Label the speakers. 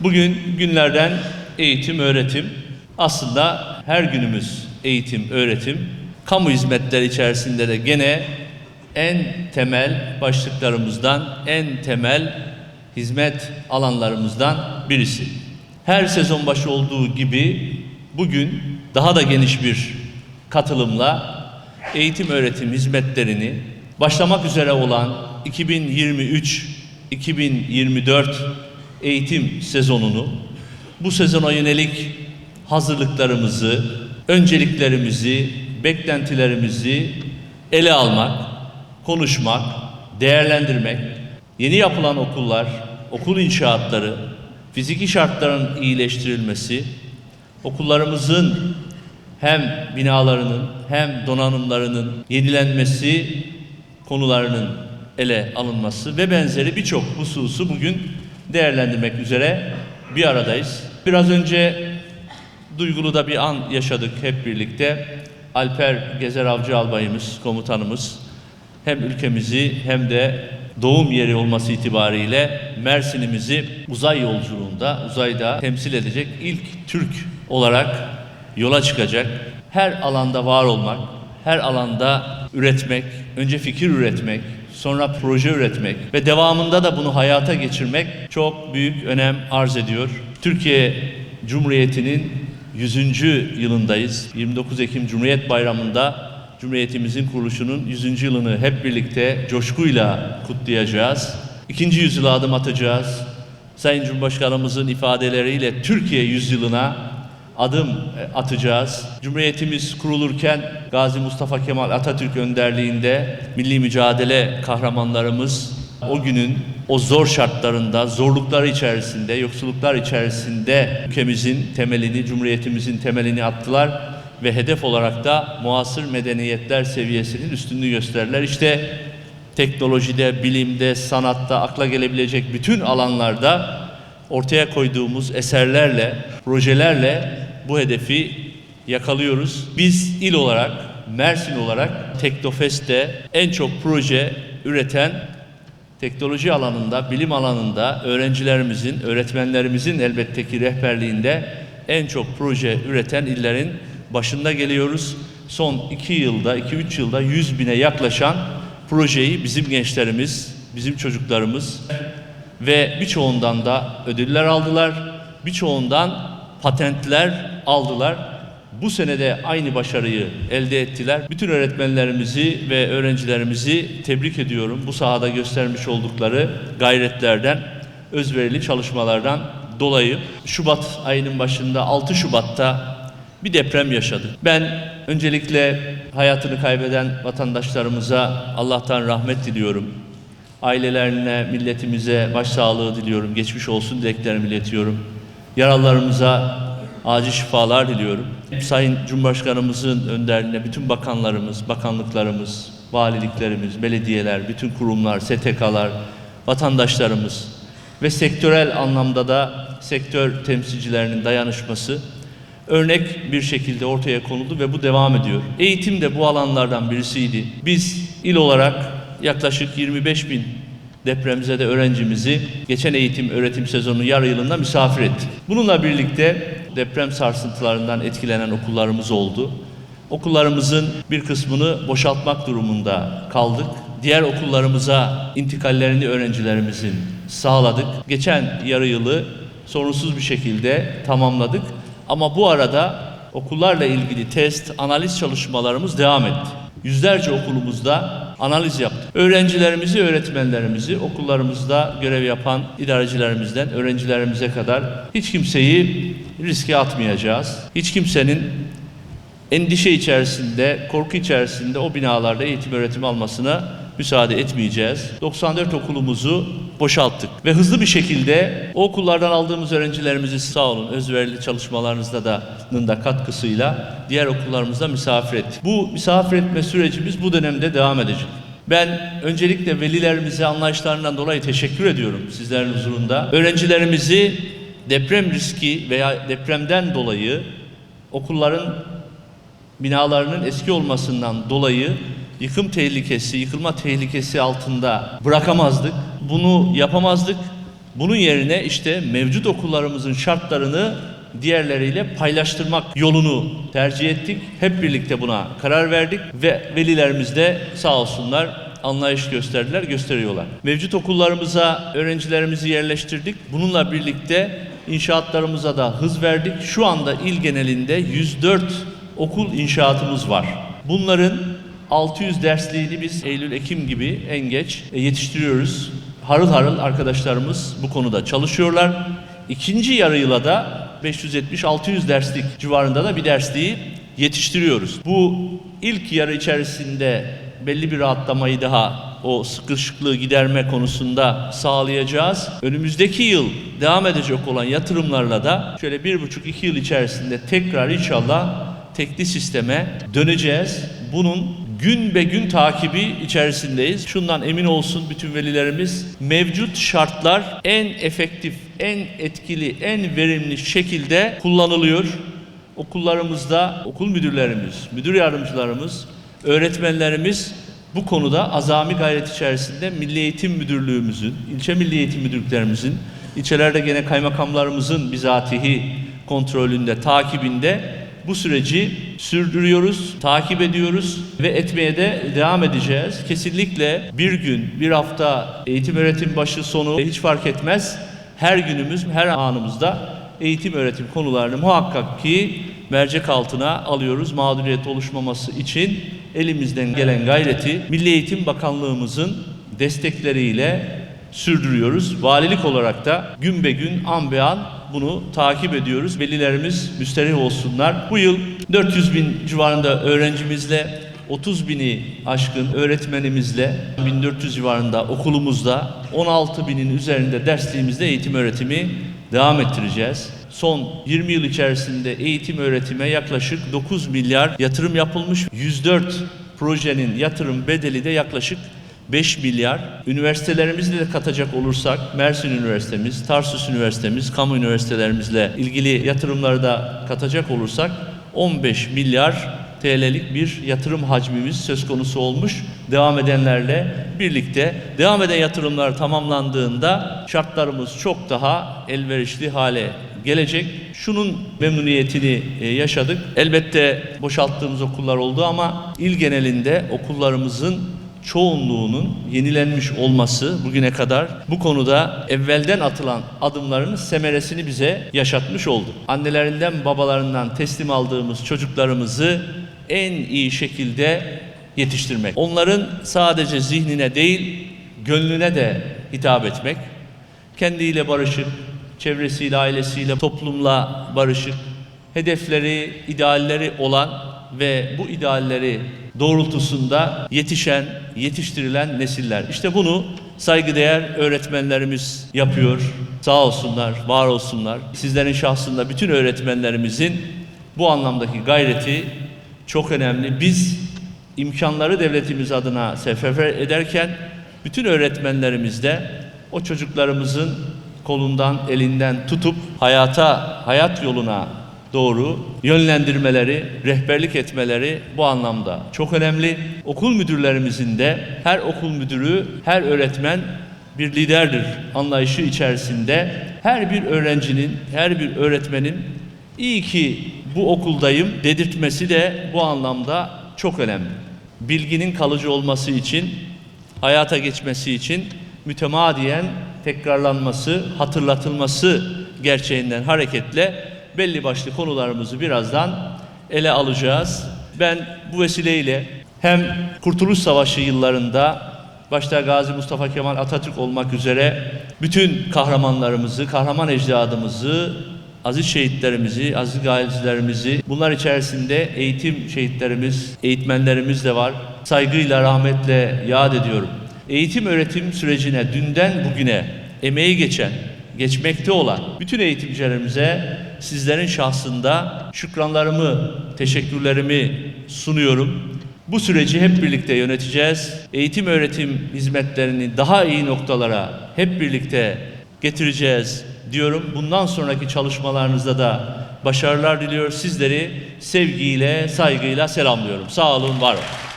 Speaker 1: Bugün günlerden eğitim, öğretim. Aslında her günümüz eğitim, öğretim. Kamu hizmetleri içerisinde de gene en temel başlıklarımızdan, en temel hizmet alanlarımızdan birisi. Her sezon başı olduğu gibi bugün daha da geniş bir katılımla eğitim öğretim hizmetlerini başlamak üzere olan 2023-2024 eğitim sezonunu bu sezona yönelik hazırlıklarımızı, önceliklerimizi, beklentilerimizi ele almak, konuşmak, değerlendirmek, yeni yapılan okullar, okul inşaatları, fiziki şartların iyileştirilmesi, okullarımızın hem binalarının hem donanımlarının yenilenmesi konularının ele alınması ve benzeri birçok hususu bugün değerlendirmek üzere bir aradayız. Biraz önce duygulu da bir an yaşadık hep birlikte. Alper Gezer Avcı Albayımız, komutanımız hem ülkemizi hem de doğum yeri olması itibariyle Mersin'imizi uzay yolculuğunda, uzayda temsil edecek ilk Türk olarak yola çıkacak. Her alanda var olmak, her alanda üretmek, önce fikir üretmek, sonra proje üretmek ve devamında da bunu hayata geçirmek çok büyük önem arz ediyor. Türkiye Cumhuriyeti'nin 100. yılındayız. 29 Ekim Cumhuriyet Bayramı'nda Cumhuriyetimizin kuruluşunun 100. yılını hep birlikte coşkuyla kutlayacağız. İkinci yüzyıla adım atacağız. Sayın Cumhurbaşkanımızın ifadeleriyle Türkiye yüzyılına adım e, atacağız. Cumhuriyetimiz kurulurken Gazi Mustafa Kemal Atatürk önderliğinde milli mücadele kahramanlarımız o günün o zor şartlarında, zorluklar içerisinde, yoksulluklar içerisinde ülkemizin temelini, cumhuriyetimizin temelini attılar ve hedef olarak da muasır medeniyetler seviyesinin üstünlüğü gösterdiler. İşte teknolojide, bilimde, sanatta, akla gelebilecek bütün alanlarda ortaya koyduğumuz eserlerle, projelerle bu hedefi yakalıyoruz. Biz il olarak, Mersin olarak Teknofest'te en çok proje üreten teknoloji alanında, bilim alanında öğrencilerimizin, öğretmenlerimizin elbette ki rehberliğinde en çok proje üreten illerin başında geliyoruz. Son iki yılda, iki üç yılda 100 bine yaklaşan projeyi bizim gençlerimiz, bizim çocuklarımız ve birçoğundan da ödüller aldılar. Birçoğundan patentler aldılar. Bu senede aynı başarıyı elde ettiler. Bütün öğretmenlerimizi ve öğrencilerimizi tebrik ediyorum. Bu sahada göstermiş oldukları gayretlerden, özverili çalışmalardan dolayı Şubat ayının başında 6 Şubat'ta bir deprem yaşadık. Ben öncelikle hayatını kaybeden vatandaşlarımıza Allah'tan rahmet diliyorum. Ailelerine, milletimize başsağlığı diliyorum. Geçmiş olsun dileklerimi iletiyorum. Yaralılarımıza acil şifalar diliyorum. Sayın Cumhurbaşkanımızın önderliğinde bütün bakanlarımız, bakanlıklarımız, valiliklerimiz, belediyeler, bütün kurumlar, STK'lar, vatandaşlarımız ve sektörel anlamda da sektör temsilcilerinin dayanışması örnek bir şekilde ortaya konuldu ve bu devam ediyor. Eğitim de bu alanlardan birisiydi. Biz il olarak yaklaşık 25 bin depremzede öğrencimizi geçen eğitim öğretim sezonu yarı yılında misafir ettik. Bununla birlikte deprem sarsıntılarından etkilenen okullarımız oldu. Okullarımızın bir kısmını boşaltmak durumunda kaldık. Diğer okullarımıza intikallerini öğrencilerimizin sağladık. Geçen yarı yılı sorunsuz bir şekilde tamamladık. Ama bu arada okullarla ilgili test, analiz çalışmalarımız devam etti. Yüzlerce okulumuzda analiz yaptık. Öğrencilerimizi, öğretmenlerimizi, okullarımızda görev yapan idarecilerimizden öğrencilerimize kadar hiç kimseyi riske atmayacağız. Hiç kimsenin endişe içerisinde, korku içerisinde o binalarda eğitim öğretim almasına müsaade etmeyeceğiz. 94 okulumuzu boşalttık ve hızlı bir şekilde o okullardan aldığımız öğrencilerimizi sağ olun özverili çalışmalarınızda da da katkısıyla diğer okullarımızda misafir ettik. Bu misafir etme sürecimiz bu dönemde devam edecek. Ben öncelikle velilerimize anlayışlarından dolayı teşekkür ediyorum sizlerin huzurunda. Öğrencilerimizi deprem riski veya depremden dolayı okulların binalarının eski olmasından dolayı yıkım tehlikesi, yıkılma tehlikesi altında bırakamazdık. Bunu yapamazdık Bunun yerine işte mevcut okullarımızın şartlarını diğerleriyle paylaştırmak yolunu tercih ettik. Hep birlikte buna karar verdik ve velilerimiz de sağ olsunlar anlayış gösterdiler, gösteriyorlar. Mevcut okullarımıza öğrencilerimizi yerleştirdik. Bununla birlikte inşaatlarımıza da hız verdik. Şu anda il genelinde 104 okul inşaatımız var. Bunların 600 dersliğini biz Eylül-Ekim gibi en geç e, yetiştiriyoruz. Harıl harıl arkadaşlarımız bu konuda çalışıyorlar. İkinci yarı yıla da 570-600 derslik civarında da bir dersliği yetiştiriyoruz. Bu ilk yarı içerisinde belli bir rahatlamayı daha o sıkışıklığı giderme konusunda sağlayacağız. Önümüzdeki yıl devam edecek olan yatırımlarla da şöyle bir buçuk iki yıl içerisinde tekrar inşallah tekli sisteme döneceğiz. Bunun gün be gün takibi içerisindeyiz. Şundan emin olsun bütün velilerimiz mevcut şartlar en efektif, en etkili, en verimli şekilde kullanılıyor. Okullarımızda okul müdürlerimiz, müdür yardımcılarımız, öğretmenlerimiz bu konuda azami gayret içerisinde Milli Eğitim Müdürlüğümüzün, ilçe Milli Eğitim Müdürlüklerimizin, ilçelerde gene kaymakamlarımızın bizatihi kontrolünde, takibinde bu süreci sürdürüyoruz, takip ediyoruz ve etmeye de devam edeceğiz. Kesinlikle bir gün, bir hafta eğitim öğretim başı sonu hiç fark etmez. Her günümüz, her anımızda eğitim öğretim konularını muhakkak ki mercek altına alıyoruz. Mağduriyet oluşmaması için elimizden gelen gayreti Milli Eğitim Bakanlığımızın destekleriyle sürdürüyoruz. Valilik olarak da gün be gün an be an bunu takip ediyoruz. Velilerimiz müsterih olsunlar. Bu yıl 400 bin civarında öğrencimizle 30 bini aşkın öğretmenimizle 1400 civarında okulumuzda 16 binin üzerinde dersliğimizde eğitim öğretimi devam ettireceğiz. Son 20 yıl içerisinde eğitim öğretime yaklaşık 9 milyar yatırım yapılmış. 104 projenin yatırım bedeli de yaklaşık 5 milyar. Üniversitelerimizi de katacak olursak Mersin Üniversitemiz, Tarsus Üniversitemiz, kamu üniversitelerimizle ilgili yatırımları da katacak olursak 15 milyar TL'lik bir yatırım hacmimiz söz konusu olmuş. Devam edenlerle birlikte devam eden yatırımlar tamamlandığında şartlarımız çok daha elverişli hale gelecek. Şunun memnuniyetini e, yaşadık. Elbette boşalttığımız okullar oldu ama il genelinde okullarımızın çoğunluğunun yenilenmiş olması bugüne kadar bu konuda evvelden atılan adımların semeresini bize yaşatmış oldu. Annelerinden babalarından teslim aldığımız çocuklarımızı en iyi şekilde yetiştirmek. Onların sadece zihnine değil gönlüne de hitap etmek. Kendiyle barışık, çevresiyle, ailesiyle, toplumla barışık, hedefleri, idealleri olan ve bu idealleri doğrultusunda yetişen, yetiştirilen nesiller. İşte bunu saygıdeğer öğretmenlerimiz yapıyor. Sağ olsunlar, var olsunlar. Sizlerin şahsında bütün öğretmenlerimizin bu anlamdaki gayreti çok önemli. Biz imkanları devletimiz adına seferber ederken bütün öğretmenlerimiz de o çocuklarımızın kolundan, elinden tutup hayata, hayat yoluna doğru yönlendirmeleri, rehberlik etmeleri bu anlamda çok önemli. Okul müdürlerimizin de her okul müdürü, her öğretmen bir liderdir anlayışı içerisinde her bir öğrencinin, her bir öğretmenin iyi ki bu okuldayım dedirtmesi de bu anlamda çok önemli. Bilginin kalıcı olması için, hayata geçmesi için mütemadiyen tekrarlanması, hatırlatılması gerçeğinden hareketle belli başlı konularımızı birazdan ele alacağız. Ben bu vesileyle hem Kurtuluş Savaşı yıllarında başta Gazi Mustafa Kemal Atatürk olmak üzere bütün kahramanlarımızı, kahraman ecdadımızı, aziz şehitlerimizi, aziz gazilerimizi, bunlar içerisinde eğitim şehitlerimiz, eğitmenlerimiz de var. Saygıyla, rahmetle yad ediyorum. Eğitim öğretim sürecine dünden bugüne emeği geçen, geçmekte olan bütün eğitimcilerimize sizlerin şahsında şükranlarımı, teşekkürlerimi sunuyorum. Bu süreci hep birlikte yöneteceğiz. Eğitim öğretim hizmetlerini daha iyi noktalara hep birlikte getireceğiz diyorum. Bundan sonraki çalışmalarınızda da başarılar diliyor. Sizleri sevgiyle, saygıyla selamlıyorum. Sağ olun, var olun.